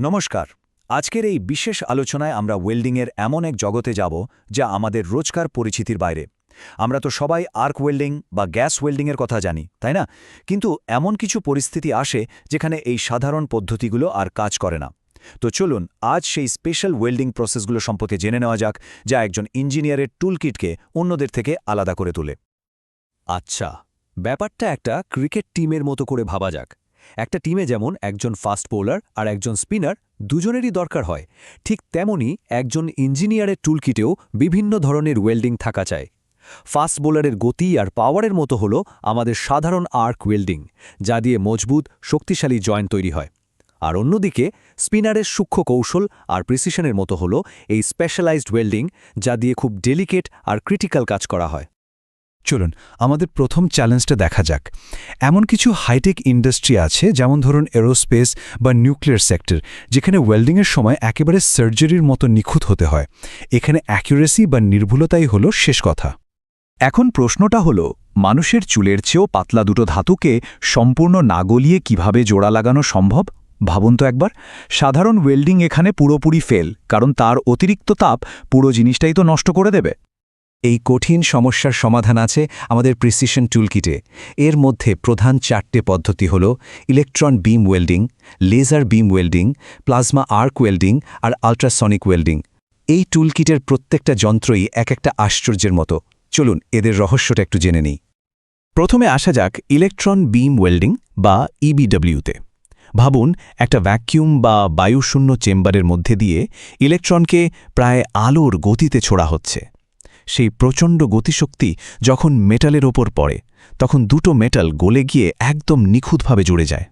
নমস্কার। আজকের এই বিশেষ আলোচনায় আমরা ওয়েল্ডিংয়ের এমন এক জগতে যাব যা আমাদের রোজকার পরিচিতির বাইরে। আমরা তো সবাই আর্ক ওয়েল্ডিং বা গ্যাস ওয়েল্ডিংয়ের কথা জানি, তাই না? কিন্তু এমন কিছু পরিস্থিতি আসে যেখানে এই সাধারণ পদ্ধতিগুলো আর কাজ করে না। তো চলুন, আজ সেই স্পেশাল ওয়েল্ডিং প্রসেসগুলো সম্পর্কে জেনে নেওয়া যাক, যা একজন ইঞ্জিনিয়ারের টুলকিটকে অন্যদের থেকে আলাদা করে তোলে। আচ্ছা ব্যাপারটা একটা ক্রিকেট টিমের মতো করে ভাবা যাক। একটা টিমে যেমন একজন ফাস্ট বোলার আর একজন স্পিনার দুজনেরই দরকার হয়। ঠিক তেমনি একজন ইঞ্জিনিয়ারের টুলকিটেও বিভিন্ন ধরনের ওয়েল্ডিং থাকা চায় ফাস্ট বোলারের গতি আর পাওয়ারের মতো হল আমাদের সাধারণ আর্ক ওয়েল্ডিং যা দিয়ে মজবুত, শক্তিশালী জয়েন্ট তৈরি হয়। আর অন্যদিকে স্পিনারের সূক্ষ্ম কৌশল আর প্রিসিশনের মতো হল এই স্পেশালাইজড ওয়েল্ডিং যা দিয়ে খুব ডেলিকেট আর ক্রিটিক্যাল কাজ করা হয়। চলুন, আমাদের প্রথম চ্যালেঞ্জটা দেখা যাক। এমন কিছু হাইটেক ইন্ডাস্ট্রি আছে, যেমন ধরুন এরোস্পেস বা নিউক্লিয়ার সেক্টর যেখানে ওয়েল্ডিংয়ের সময় একেবারে সার্জারির মতো নিখুঁত হতে হয়। এখানে অ্যাকিউরেসি বা নির্ভুলতাই হল শেষ কথা। এখন প্রশ্নটা হল, মানুষের চুলের চেয়েও পাতলা দুটো ধাতুকে সম্পূর্ণ না গলিয়ে কীভাবে জোড়া লাগানো সম্ভব? ভাবুন তো একবার। সাধারণ ওয়েল্ডিং এখানে পুরোপুরি ফেল কারণ তার অতিরিক্ত তাপ পুরো জিনিসটাই তো নষ্ট করে দেবে। এই কঠিন সমস্যার সমাধান আছে আমাদের প্রিসিশন টুলকিটে এর মধ্যে প্রধান চারটে পদ্ধতি হল electron beam welding laser beam welding plasma arc welding আর আল্ট্রাসনিক ওয়েল্ডিং এই টুলকিটের প্রত্যেকটা যন্ত্রই এক একটা আশ্চর্যের মতো। চলুন এদের রহস্যটা একটু জেনে নিই। প্রথমে আসা যাক ইলেকট্রন বিম ওয়েল্ডিং বা ইবিডব্লিউতে ভাবুন একটা ভ্যাকিউম বা বায়ুশূন্য চেম্বারের মধ্যে দিয়ে ইলেকট্রনকে প্রায় আলোর গতিতে ছোড়া হচ্ছে। সেই প্রচণ্ড গতিশক্তি যখন মেটালের ওপর পড়ে, তখন দুটো মেটাল গলে গিয়ে একদম নিখুঁতভাবে জুড়ে যায়।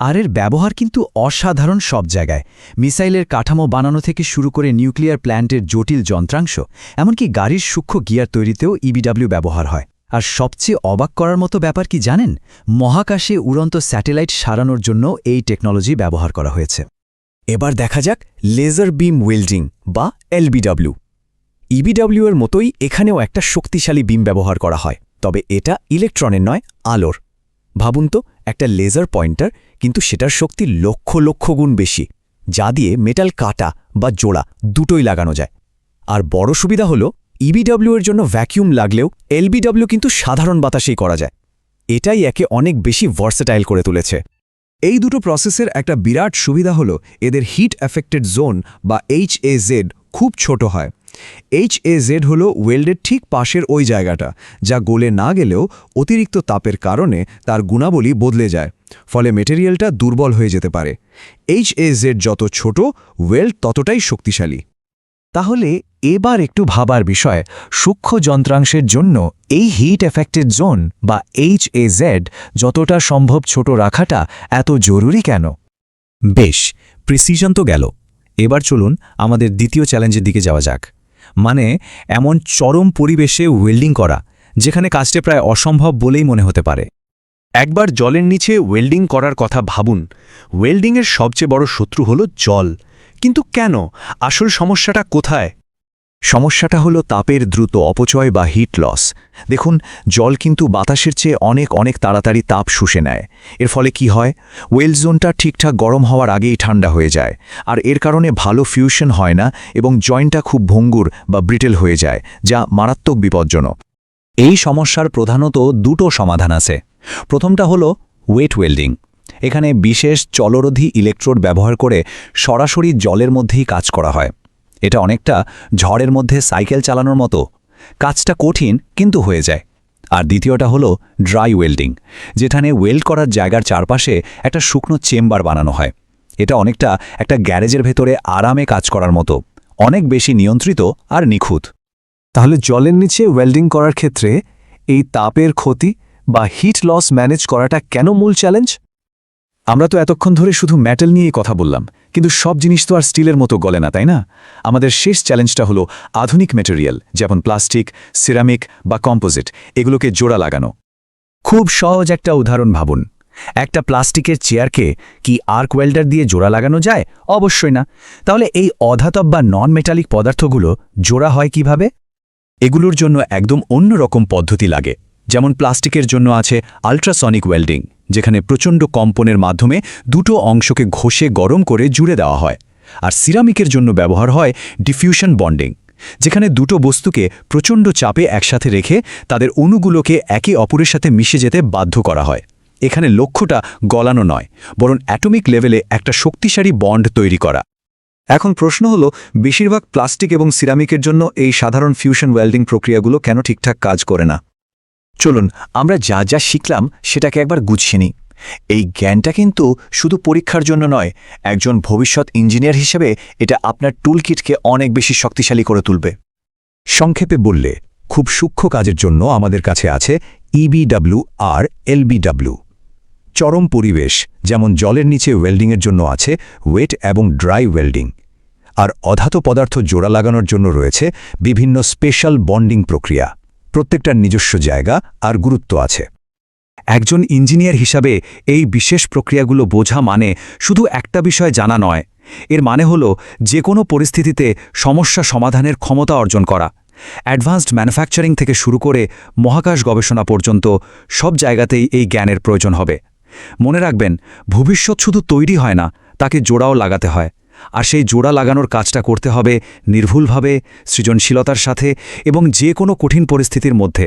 আর এর ব্যবহার কিন্তু অসাধারণ সব জায়গায়। মিসাইলের কাঠামো বানানো থেকে শুরু করে নিউক্লিয়ার প্ল্যান্টের জটিল যন্ত্রাংশ, এমনকি গাড়ির সূক্ষ্ম গিয়ার তৈরিতেও ইবিডব্লিউ ব্যবহার হয়। আর সবচেয়ে অবাক করার মতো ব্যাপার কি জানেন? মহাকাশে উড়ন্ত স্যাটেলাইট সারানোর জন্য এই টেকনোলজি ব্যবহার করা হয়েছে। এবার দেখা যাক লেজার বিম ওয়েল্ডিং বা L B W E B W এর মতোই এখানেও একটা শক্তিশালী বিম ব্যবহার করা হয়, তবে এটা ইলেকট্রনের নয়, আলোর। ভাবুন তো, একটা লেজার পয়েন্টার, কিন্তু সেটার শক্তি লক্ষ লক্ষ গুণ বেশি, যা দিয়ে মেটাল কাটা বা জোড়া দুটোই লাগানো যায়। আর বড় সুবিধা হল ইবিডব্লিউ এর জন্য ভ্যাকিউম লাগলেও এলবিডব্লিউ কিন্তু সাধারণ বাতাসেই করা যায়। এটাই একে অনেক বেশি ভার্সেটাইল করে তুলেছে। এই দুটো প্রসেসের একটা বিরাট সুবিধা হল, এদের হিট এফেক্টেড জোন বা এইচ খুব ছোট হয়। এইচ এ জেড হল ওয়েল্ডের ঠিক পাশের ওই জায়গাটা, যা গোলে না গেলেও অতিরিক্ত তাপের কারণে তার গুণাবলী বদলে যায়, ফলে মেটেরিয়ালটা দুর্বল হয়ে যেতে পারে। এইচ এ জেড যত ছোট ওয়েল্ড ততটাই শক্তিশালী। তাহলে এবার একটু ভাবার বিষয়, সূক্ষ্ম যন্ত্রাংশের জন্য এই হিট এফেক্টেড জোন বা এইচ এ জেড যতটা সম্ভব ছোট রাখাটা এত জরুরি কেন? বেশ প্রিসিজন তো গেল। এবার চলুন আমাদের দ্বিতীয় চ্যালেঞ্জের দিকে যাওয়া যাক। মানে এমন চরম পরিবেশে ওয়েল্ডিং করা, যেখানে কাজটা প্রায় অসম্ভব বলেই মনে হতে পারে। একবার জলের নিচে ওয়েল্ডিং করার কথা ভাবুন ওয়েল্ডিংয়ের সবচেয়ে বড় শত্রু হল জল। কিন্তু কেন? আসল সমস্যাটা কোথায়? সমস্যাটা হলো তাপের দ্রুত অপচয় বা হিট লস দেখুন, জল কিন্তু বাতাসের চেয়ে অনেক অনেক তাড়াতাড়ি তাপ শুষে নেয়। এর ফলে কি হয়? ওয়েল জোনটা ঠিকঠাক গরম হওয়ার আগেই ঠান্ডা হয়ে যায়। আর এর কারণে ভালো ফিউশন হয় না এবং জয়েন্টটা খুব ভঙ্গুর বা ব্রিটেল হয়ে যায়, যা মারাত্মক বিপজ্জনক। এই সমস্যার প্রধানত দুটো সমাধান আছে। প্রথমটা হলো ওয়েট ওয়েল্ডিং এখানে বিশেষ চলরোধী ইলেকট্রোড ব্যবহার করে সরাসরি জলের মধ্যেই কাজ করা হয়। এটা অনেকটা ঝড়ের মধ্যে সাইকেল চালানোর মতো। কাজটা কঠিন, কিন্তু হয়ে যায়। আর দ্বিতীয়টা হলো ড্রাই ওয়েল্ডিং, যেখানে ওয়েল্ড করার জায়গার চারপাশে একটা শুকনো চেম্বার বানানো হয়। এটা অনেকটা একটা গ্যারেজের ভেতরে আরামে কাজ করার মতো, অনেক বেশি নিয়ন্ত্রিত আর নিখুঁত। তাহলে জলের নিচে ওয়েল্ডিং করার ক্ষেত্রে এই তাপের ক্ষতি বা হিট লস ম্যানেজ করাটা কেন মূল চ্যালেঞ্জ? আমরা তো এতক্ষণ ধরে শুধু মেটাল নিয়েই কথা বললাম, কিন্তু সব জিনিস তো আর স্টিলের মতো গলে না, তাই না? আমাদের শেষ চ্যালেঞ্জটা হলো আধুনিক মেটেরিয়াল যেমন প্লাস্টিক সিরামিক বা কম্পোজিট এগুলোকে জোড়া লাগানো। খুব সহজ একটা উদাহরণ ভাবুন। একটা প্লাস্টিকের চেয়ারকে কি আর্ক ওয়েল্ডার দিয়ে জোড়া লাগানো যায়? অবশ্যই না। তাহলে এই অধাতব বা নন মেটালিক পদার্থগুলো জোড়া হয় কীভাবে? এগুলোর জন্য একদম অন্য রকম পদ্ধতি লাগে। যেমন প্লাস্টিকের জন্য আছে আল্ট্রাসনিক ওয়েল্ডিং, যেখানে প্রচণ্ড কম্পনের মাধ্যমে দুটো অংশকে ঘষে গরম করে জুড়ে দেওয়া হয়। আর সিরামিকের জন্য ব্যবহার হয় ডিফিউশন বন্ডিং, যেখানে দুটো বস্তুকে প্রচণ্ড চাপে একসাথে রেখে তাদের অণুগুলোকে একে অপরের সাথে মিশে যেতে বাধ্য করা হয়। এখানে লক্ষ্যটা গলানো নয়, বরং অ্যাটমিক লেভেলে একটা শক্তিশালী বন্ড তৈরি করা। এখন প্রশ্ন হল, বেশিরভাগ প্লাস্টিক এবং সিরামিকের জন্য এই সাধারণ ফিউশন ওয়েল্ডিং প্রক্রিয়াগুলো কেন ঠিকঠাক কাজ করে না? চলুন, আমরা যা যা শিখলাম সেটাকে একবার গুছিয়ে নিই। এই জ্ঞানটা কিন্তু শুধু পরীক্ষার জন্য নয়, একজন ভবিষ্যৎ ইঞ্জিনিয়ার হিসেবে এটা আপনার টুলকিটকে অনেক বেশি শক্তিশালী করে তুলবে। সংক্ষেপে বললে, খুব সূক্ষ্ম কাজের জন্য আমাদের কাছে আছে ইবিডব্লিউ আর এলবিডব্লিউ চরম পরিবেশ, যেমন জলের নিচে ওয়েল্ডিংয়ের জন্য আছে ওয়েট এবং ড্রাই ওয়েল্ডিং। আর অধাত পদার্থ জোড়া লাগানোর জন্য রয়েছে বিভিন্ন স্পেশাল বন্ডিং প্রক্রিয়া। প্রত্যেকটার নিজস্ব জায়গা আর গুরুত্ব আছে। একজন ইঞ্জিনিয়ার হিসাবে এই বিশেষ প্রক্রিয়াগুলো বোঝা মানে শুধু একটা বিষয় জানা নয়, এর মানে হল যে কোনো পরিস্থিতিতে সমস্যা সমাধানের ক্ষমতা অর্জন করা। অ্যাডভান্সড ম্যানুফ্যাকচারিং থেকে শুরু করে মহাকাশ গবেষণা পর্যন্ত সব জায়গাতেই এই জ্ঞানের প্রয়োজন হবে। মনে রাখবেন, ভবিষ্যৎ শুধু তৈরি হয় না, তাকে জোড়াও লাগাতে হয়। আর সেই জোড়া লাগানোর কাজটা করতে হবে নির্ভুলভাবে, সৃজনশীলতার সাথে এবং যে কোনো কঠিন পরিস্থিতির মধ্যে।